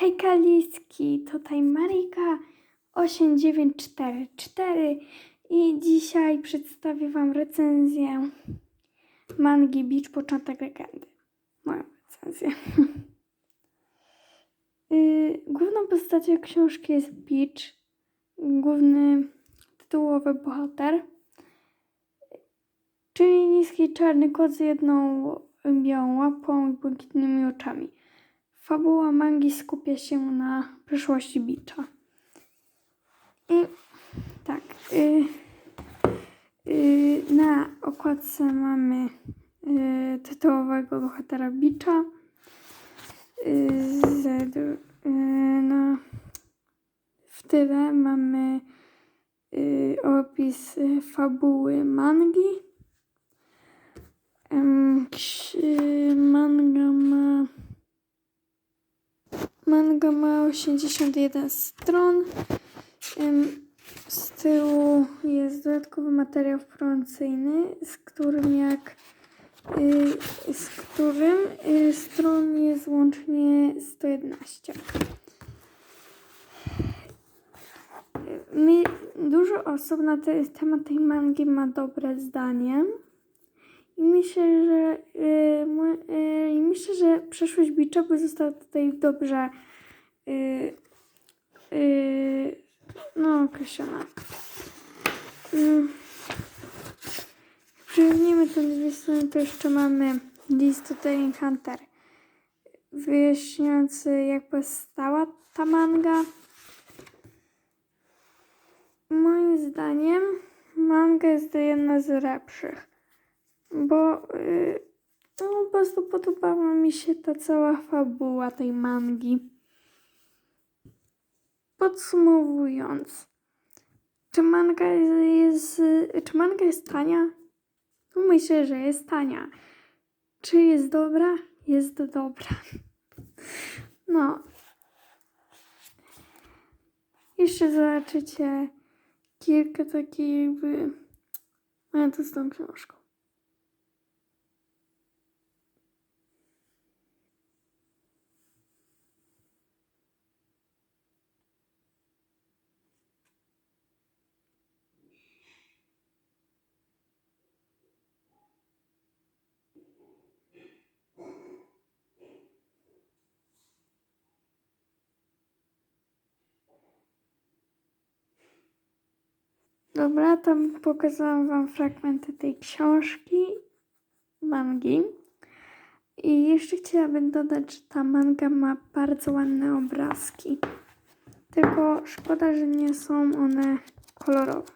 Hej Kaliski, tutaj Marika 8944 i dzisiaj przedstawię Wam recenzję mangi Beach Początek Legendy. Moją recenzję. Yy, Główną postacią książki jest Beach, główny tytułowy bohater, czyli niski czarny kot z jedną białą łapą i błękitnymi oczami. Fabuła mangi skupia się na przyszłości Bicza. I tak, y, y, na okładce mamy y, tytułowego bohatera Bicza. Y, z, y, na, w tyle mamy y, opis fabuły mangi. Y, manga ma Manga ma 81 stron. Z tyłu jest dodatkowy materiał promocyjny, z którym jak y, z którym y, stron jest łącznie 111. Mi, dużo osób na te, temat tej mangi ma dobre zdanie. I myślę, że y, Bicza by została tutaj dobrze y, y, no, określona. Y, jak przyjmiemy to z dwie strony, to jeszcze mamy list Telling Hunter wyjaśniający jak powstała ta manga. Moim zdaniem manga jest jedna z lepszych bo yy, prostu podobała mi się ta cała fabuła tej mangi. Podsumowując, czy manga jest, czy manga jest tania? Myślę, że jest tania. Czy jest dobra? Jest dobra. No. Jeszcze zobaczycie kilka takich jakby... To z tą książką. Dobra, tam pokazałam Wam fragmenty tej książki, mangi. I jeszcze chciałabym dodać, że ta manga ma bardzo ładne obrazki. Tylko szkoda, że nie są one kolorowe.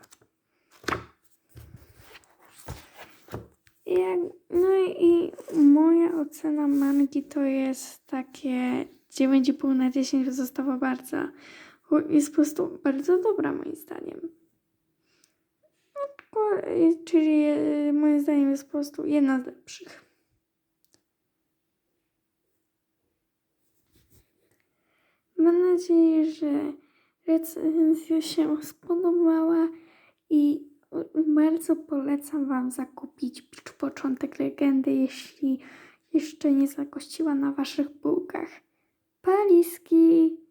Jak, no i moja ocena mangi to jest takie 9,5 na 10, że została bardzo, jest po prostu bardzo dobra moim zdaniem. Czyli e, moim zdaniem jest po prostu jedna z lepszych. Mam nadzieję, że recenzja się spodobała i bardzo polecam Wam zakupić Początek Legendy, jeśli jeszcze nie zagościła na Waszych półkach. Paliski!